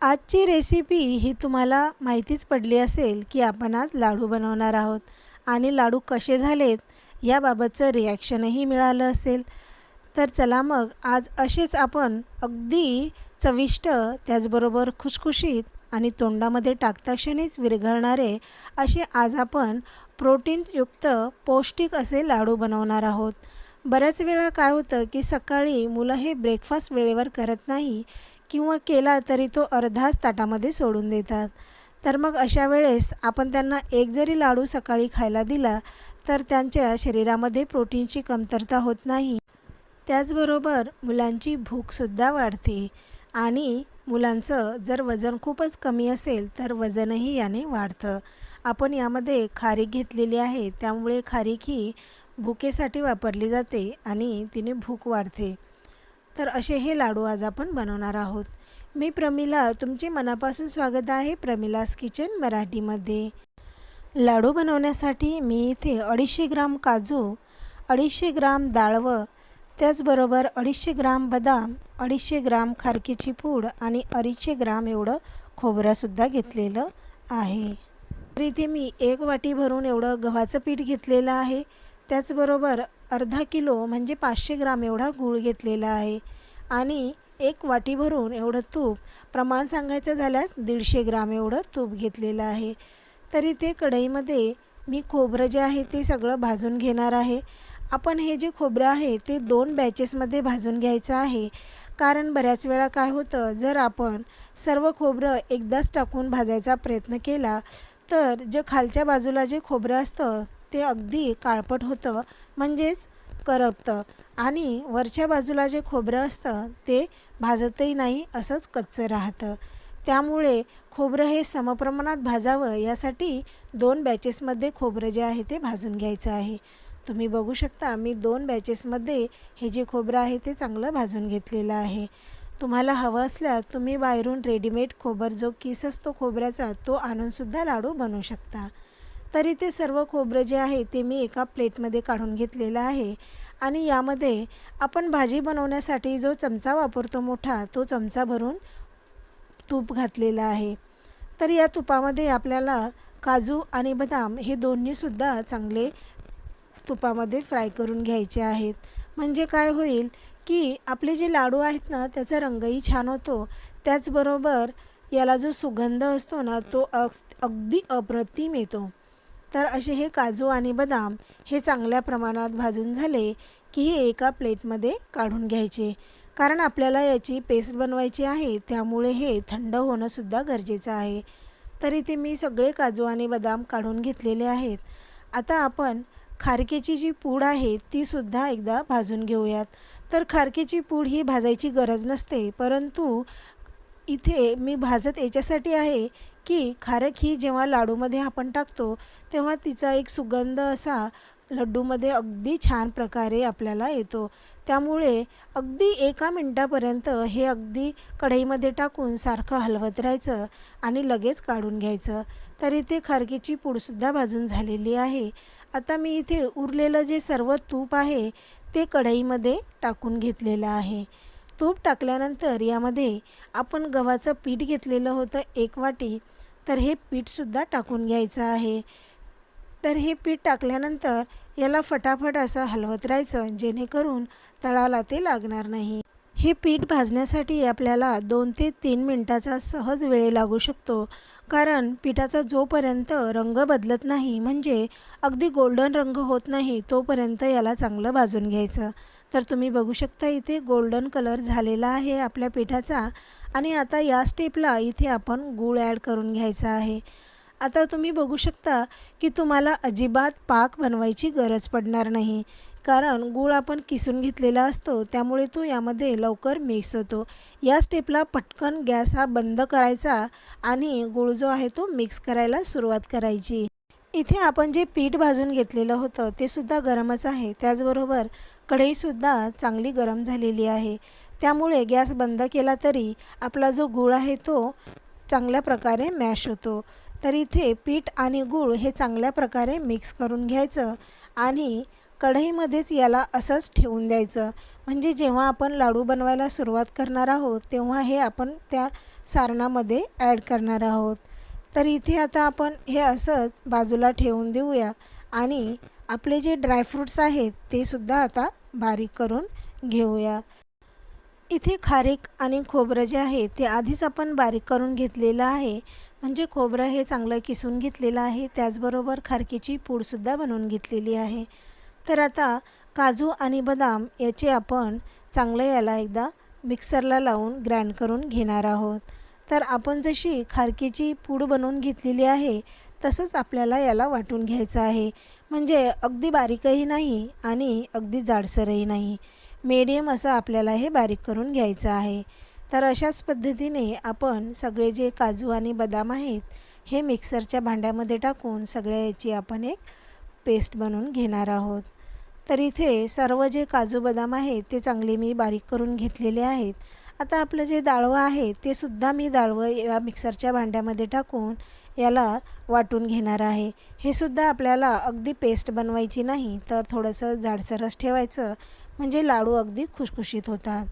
आजची रेसिपी ही तुम्हाला माहितीच पडली असेल की आपण आज लाडू बनवणार आहोत. आणि लाडू कसे झालेत याबाबतचं रिॲक्शनही मिळालं असेल. तर चला मग आज असेच आपण अगदी चविष्ट त्याचबरोबर खुशखुशीत आणि तोंडामध्ये टाकता क्षणीच विरघळणारे असे आज आपण प्रोटीनयुक्त पौष्टिक असे लाडू बनवणार आहोत. बऱ्याच वेळा काय होतं की सकाळी मुलं हे ब्रेकफास्ट वेळेवर करत नाही. किंवा केला तरी तो अर्धाच ताटामध्ये सोडून देतात. तर मग अशा वेळेस आपण त्यांना एक जरी लाडू सकाळी खायला दिला तर त्यांच्या शरीरामध्ये प्रोटीनची कमतरता होत नाही. त्याचबरोबर मुलांची भूकसुद्धा वाढते आणि मुलांचं जर वजन खूपच कमी असेल तर वजनही याने वाढतं. आपण यामध्ये खारीक घेतलेली आहे त्यामुळे खारीक ही भुकेसाठी वापरली जाते आणि तिने भूक वाढते. तर असे हे लाडू आज आपण बनवणार आहोत. मी प्रमिला तुमचे मनापासून स्वागत आहे प्रमिलास किचन मराठीमध्ये. लाडू बनवण्यासाठी मी इथे अडीचशे ग्राम काजू अडीचशे ग्राम डाळवं त्याचबरोबर अडीचशे ग्राम बदाम अडीचशे ग्राम खारकीची पूड आणि अडीचशे ग्राम एवढं खोबरंसुद्धा घेतलेलं आहे. तर इथे मी एक वाटी भरून एवढं गव्हाचं पीठ घेतलेलं आहे. त्याचबरोबर अर्धा किलो म्हणजे पाचशे ग्राम एवढा गूळ घेतलेला आहे. आणि एक वाटी भरून एवढं तूप प्रमाण सांगायचं झाल्यास दीडशे ग्राम एवढं तूप घेतलेलं आहे. तरी ते कढईमध्ये मी खोबरं जे आहे ते सगळं भाजून घेणार आहे. आपण हे जे खोबरं आहे ते दोन बॅचेसमध्ये भाजून घ्यायचं आहे. कारण बऱ्याच वेळा काय होतं जर आपण सर्व खोबरं एकदाच टाकून भाजायचा प्रयत्न केला तर जे खालच्या बाजूला जे खोबरं असतं ते अगदी काळपट होतं. म्हणजेच करपतं. आणि वरच्या बाजूला जे खोबरं असतं ते भाजतही नाही असंच कच्चं राहतं. त्यामुळे खोबरं हे समप्रमाणात भाजावं यासाठी दोन बॅचेसमध्ये खोबरं जे आहे ते भाजून घ्यायचं आहे. तुम्ही बघू शकता मी दोन बॅचेसमध्ये हे जे खोबरं आहे ते चांगलं भाजून घेतलेलं आहे. तुम्हाला हवं असल्यास तुम्ही बाहेरून रेडीमेड खोबर जो किस असतो खोबऱ्याचा तो आणूनसुद्धा लाडू बनवू शकता. तरी ते सर्व खोबरं जे आहे ते मी एका प्लेटमध्ये काढून घेतलेलं आहे. आणि यामध्ये आपण भाजी बनवण्यासाठी जो चमचा वापरतो मोठा तो चमचा भरून तूप घातलेला आहे. तर या तुपामध्ये आपल्याला काजू आणि बदाम हे दोन्हीसुद्धा चांगले तुपामध्ये फ्राय करून घ्यायचे आहेत. म्हणजे काय होईल की आपले जे लाडू आहेत ना त्याचा रंगही छान होतो. त्याचबरोबर याला जो सुगंध असतो ना तो अगदी अप्रतिम येतो. तर असे हे काजू आणि बदाम हे चांगल्या प्रमाणात भाजून झाले की हे एका प्लेटमध्ये काढून घ्यायचे. कारण आपल्याला याची पेस्ट बनवायची आहे त्यामुळे हे थंड होणंसुद्धा गरजेचं आहे. तर इथे मी सगळे काजू आणि बदाम काढून घेतलेले आहेत. आता आपण खारकेची जी पूड आहे तीसुद्धा एकदा भाजून घेऊयात. तर खारकेची पूड ही भाजायची गरज नसते परंतु इथे मी भाजत याच्यासाठी आहे की खारक ही जेव्हा लाडूमध्ये आपण टाकतो तेव्हा तिचा एक सुगंध असा लड्डूमध्ये अगदी छान प्रकारे आपल्याला येतो. त्यामुळे अगदी एका मिनटापर्यंत हे अगदी कढईमध्ये टाकून सारखं हलवत राहायचं आणि लगेच काढून घ्यायचं. तर इथे खारकीची पूडसुद्धा भाजून झालेली आहे. आता मी इथे उरलेलं जे सर्व तूप आहे ते कढईमध्ये टाकून घेतलेलं आहे. तूप टाकल्यानंतर यामध्ये आपण गव्हाचं पीठ घेतलेलं होतं एक वाटी. तर हे पीठसुद्धा टाकून घ्यायचं आहे. तर हे पीठ टाकल्यानंतर याला फटाफट असं हलवत राहायचं जेणेकरून तळाला ते लागणार नाही. हे पीठ भाजण्यासाठी आपल्याला दोन ते तीन मिनटाचा सहज वेळ लागू शकतो. कारण पिठाचा जोपर्यंत रंग बदलत नाही म्हणजे अगदी गोल्डन रंग होत नाही तोपर्यंत याला चांगलं भाजून घ्यायचं. तर तुम्ही बघू शकता इथे गोल्डन कलर झालेला आहे आपल्या पिठाचा आणि आता या स्टेपला इथे आपण गूळ ॲड करून घ्यायचा आहे. आता तुम्ही बघू शकता की तुम्हाला अजिबात पाक बनवायची गरज पडणार नाही. कारण गूळ आपण किसून घेतलेला असतो त्यामुळे तो यामध्ये लवकर मिक्स होतो या स्टेपला पटकन गॅस हा बंद करायचा आणि गूळ जो आहे तो मिक्स करायला सुरुवात करायची. इथे आपण जे पीठ भाजून घेतलेलं होतं ते सुद्धा गरमच आहे. त्याचबरोबर कढईसुद्धा चांगली गरम झालेली आहे. त्यामुळे गॅस बंद केला तरी आपला जो गूळ आहे तो चांगल्या प्रकारे मॅश होतो. तर इथे पीठ आणि गूळ हे चांगल्या प्रकारे मिक्स करून घ्यायचं आणि कढईमध्येच याला असंच ठेवून द्यायचं. म्हणजे जेव्हा आपण लाडू बनवायला सुरुवात करणार आहोत तेव्हा हे आपण त्या सारणामध्ये ॲड करणार आहोत. तर इथे आता आपण हे असंच बाजूला ठेवून देऊया आणि आपले जे ड्रायफ्रूट्स आहेत ते सुद्धा आता बारीक करून घेऊया. इथे खारीक आणि खोबरं जे आहे ते आधीच आपण बारीक करून घेतलेलं आहे. म्हणजे खोबरं हे चांगलं किसून घेतलेलं आहे त्याचबरोबर खारकीची पूडसुद्धा बनवून घेतलेली आहे. तर आता काजू आणि बदाम याचे आपण चांगलं याला एकदा मिक्सरला लावून ग्राइंड करून घेणार आहोत. तर आपण जशी खारकीची पूड बनवून घेतलेली आहे तसंच आपल्याला याला वाटून घ्यायचं आहे. म्हणजे अगदी बारीकही नाही आणि अगदी जाडसरही नाही. मीडियम असं आपल्याला हे बारीक करून घ्यायचं आहे. तर अशाच पद्धतीने आपण सगळे जे काजू आणि बदाम आहेत हे मिक्सरच्या भांड्यामध्ये टाकून सगळ्या याची आपण एक पेस्ट बनवून घेणार आहोत. तर इथे सर्व जे काजू बदाम आहेत ते चांगले मी बारीक करून घेतलेले आहेत. आता आपलं जे डाळवं आहे ते सुद्धा मी डाळवं या मिक्सरच्या भांड्यामध्ये टाकून याला वाटून घेणार आहे. हे सुद्धा आपल्याला अगदी पेस्ट बनवायची नाही तर थोडंसं जाडसरस ठेवायचं म्हणजे लाडू अगदी खुशखुशीत होतात.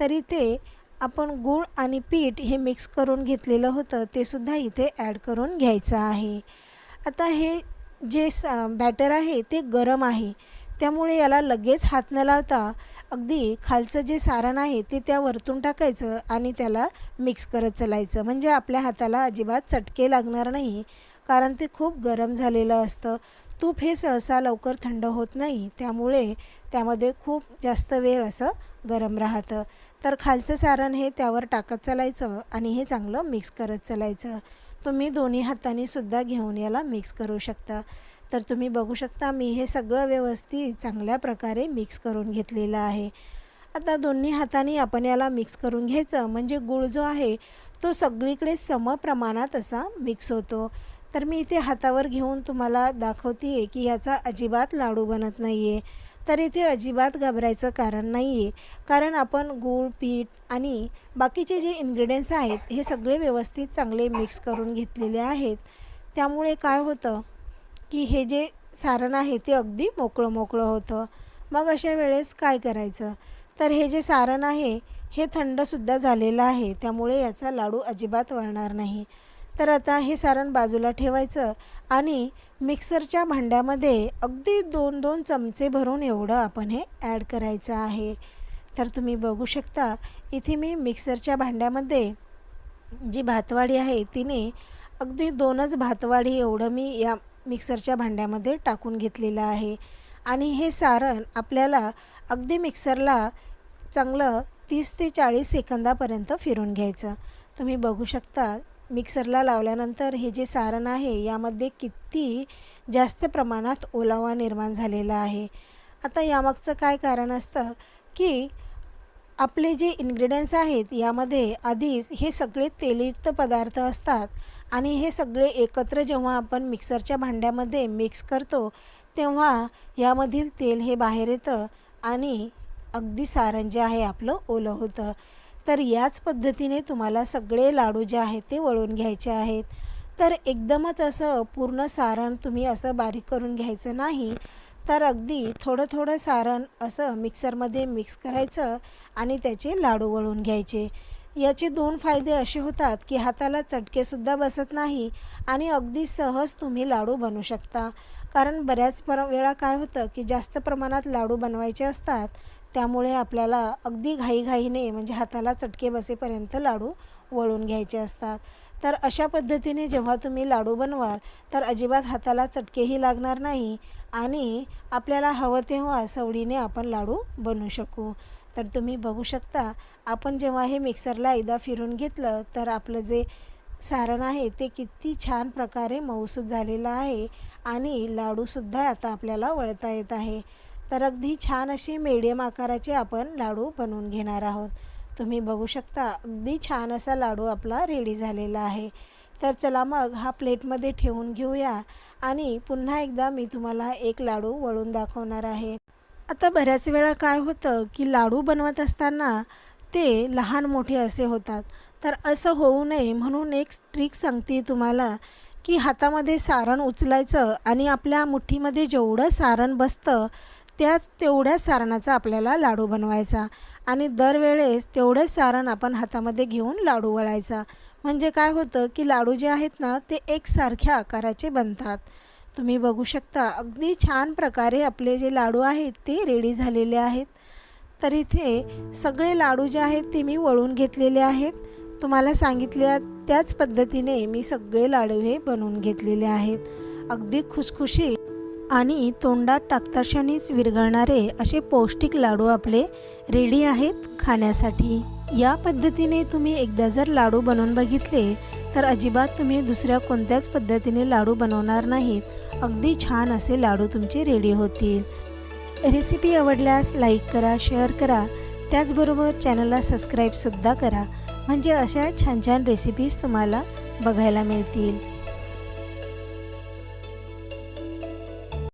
तर इथे आपण गूळ आणि पीठ हे मिक्स करून घेतलेलं होतं ते सुद्धा इथे ॲड करून घ्यायचं आहे. आता हे जे स बॅटर आहे ते गरम आहे. त्यामुळे याला लगेच हात न लावता अगदी खालचं जे सारण आहे ते त्या वरतून टाकायचं आणि त्याला मिक्स करत चलायचं. म्हणजे आपल्या हाताला अजिबात चटके लागणार नाही कारण ते खूप गरम झालेलं असतं. तूप हे सहसा लवकर थंड होत नाही त्यामुळे त्यामध्ये खूप जास्त वेळ असं गरम राहतं. तर खालचं सारण हे त्यावर टाकत चालायचं आणि हे चांगलं मिक्स करत चालायचं. तुम्ही दोन्ही हाताने सुद्धा घेऊन याला मिक्स करू शकता. तर तुम्ही बघू शकता मी हे सगळं व्यवस्थित चांगल्या प्रकारे मिक्स करून घेतलेलं आहे. आता दोन्ही हाताने आपण याला मिक्स करून घ्यायचं. म्हणजे गूळ जो आहे तो सगळीकडे समप्रमाणात असा मिक्स होतो. तर मी इथे हातावर घेऊन तुम्हाला दाखवते आहे की याचा अजिबात लाडू बनत नाही आहे तर इथे अजिबात घाबरायचं कारण नाही आहे कारण आपण गूळ पीठ आणि बाकीचे जे इन्ग्रेडियंट्स आहेत हे सगळे व्यवस्थित चांगले मिक्स करून घेतलेले आहेत. त्यामुळे काय होतं की हे जे सारण आहे ते अगदी मोकळं मोकळं होतं. मग अशा वेळेस काय करायचं? तर हे जे सारण आहे हे थंडसुद्धा झालेलं आहे. त्यामुळे याचा लाडू अजिबात वळणार नाही. तर आता हे सारण बाजूला ठेवायचं आणि मिक्सरच्या भांड्यामध्ये अगदी दोन दोन चमचे भरून एवढं आपण हे ॲड करायचं आहे. तर तुम्ही बघू शकता इथे मी मिक्सरच्या भांड्यामध्ये जी भातवाडी आहे तिने अगदी दोनच भातवाडी एवढं मी या मिक्सरच्या भांड्यामध्ये टाकून घेतलेलं आहे. आणि हे सारण आपल्याला अगदी मिक्सरला चांगलं तीस ते चाळीस सेकंदापर्यंत फिरून घ्यायचं. तुम्ही बघू शकता मिक्सरला लावल्यानंतर हे जे सारण आहे यामध्ये किती जास्त प्रमाणात ओलावा निर्माण झालेला आहे. आता यामागचं काय कारण असतं की आपले जे इन्ग्रेडियंट्स आहेत यामध्ये आधीच हे सगळे तेलयुक्त पदार्थ असतात आणि हे सगळे एकत्र जेव्हा आपण मिक्सरच्या भांड्यामध्ये मिक्स करतो तेव्हा यामधील तेल हे बाहेर येतं आणि अगदी सारण जे आहे आपलं ओलं होतं. तर याच पद्धतीने तुम्हाला सगळे लाडू जे आहेत ते वळून घ्यायचे आहेत. तर एकदमच असं पूर्ण सारण तुम्ही असं बारीक करून घ्यायचं नाही. तर अगदी थोडं थोडं सारण असं मिक्सरमध्ये मिक्स करायचं आणि त्याचे लाडू वळून घ्यायचे. याचे दोन फायदे असे होतात की हाताला चटकेसुद्धा बसत नाही आणि अगदी सहज तुम्ही लाडू बनवू शकता. कारण बऱ्याच पर वेळा काय होतं की जास्त प्रमाणात लाडू बनवायचे असतात त्यामुळे आपल्याला अगदी घाईघाईने म्हणजे हाताला चटके बसेपर्यंत लाडू वळून घ्यायचे असतात. तर अशा पद्धतीने जेव्हा तुम्ही लाडू बनवाल तर अजिबात हाताला चटकेही लागणार नाही आणि आपल्याला हवं तेव्हा सवडीने आपण लाडू बनवू शकू. तर तुम्ही बघू शकता आपण जेव्हा हे मिक्सरला एकदा फिरून घेतलं तर आपलं जे सारण आहे ते किती छान प्रकारे मऊसूद झालेलं आहे आणि लाडूसुद्धा आता आपल्याला वळता येत आहे. तर अगदी छान असे मीडियम आकाराचे आपण लाडू बनवून घेणार आहोत. तुम्ही बघू शकता अगदी छान असा लाडू आपला रेडी झालेला आहे. तर चला मग हा प्लेटमध्ये ठेवून घेऊया आणि पुन्हा एकदा मी तुम्हाला एक लाडू वळून दाखवणार आहे. आता बऱ्याच वेळा काय होतं की लाडू बनवत असताना ते लहान मोठे असे होतात. तर असं होऊ नये म्हणून एक ट्रिक सांगते तुम्हाला की हातामध्ये सारण उचलायचं आणि आपल्या मुठ्ठीमध्ये जेवढं सारण बसतं त्याच तेवढ्या सारणाचा आपल्याला लाडू बनवायचा आणि दरवेळेस तेवढे सारण आपण हातामध्ये घेऊन लाडू वळायचा. म्हणजे काय होतं की लाडू जे आहेत ना ते एकसारख्या आकाराचे बनतात. तुम्ही बघू शकता अगदी छान प्रकारे आपले जे लाडू आहेत ते रेडी झालेले आहेत. तर इथे सगळे लाडू जे आहेत ते मी वळून घेतलेले आहेत. तुम्हाला सांगितल्या त्याच पद्धतीने मी सगळे लाडू हे बनवून घेतलेले आहेत. अगदी खुशखुशी आणि तोंडात टाकताशानीच विरघळणारे असे पौष्टिक लाडू आपले रेडी आहेत खाण्यासाठी. या पद्धतीने तुम्ही एकदा जर लाडू बनवून बघितले तर अजिबात तुम्ही दुसऱ्या कोणत्याच पद्धतीने लाडू बनवणार नाहीत. अगदी छान असे लाडू तुमचे रेडी होतील. रेसिपी आवडल्यास लाईक करा शेअर करा. त्याचबरोबर चॅनलला सबस्क्राईबसुद्धा करा. म्हणजे अशा छान छान रेसिपीज तुम्हाला बघायला मिळतील.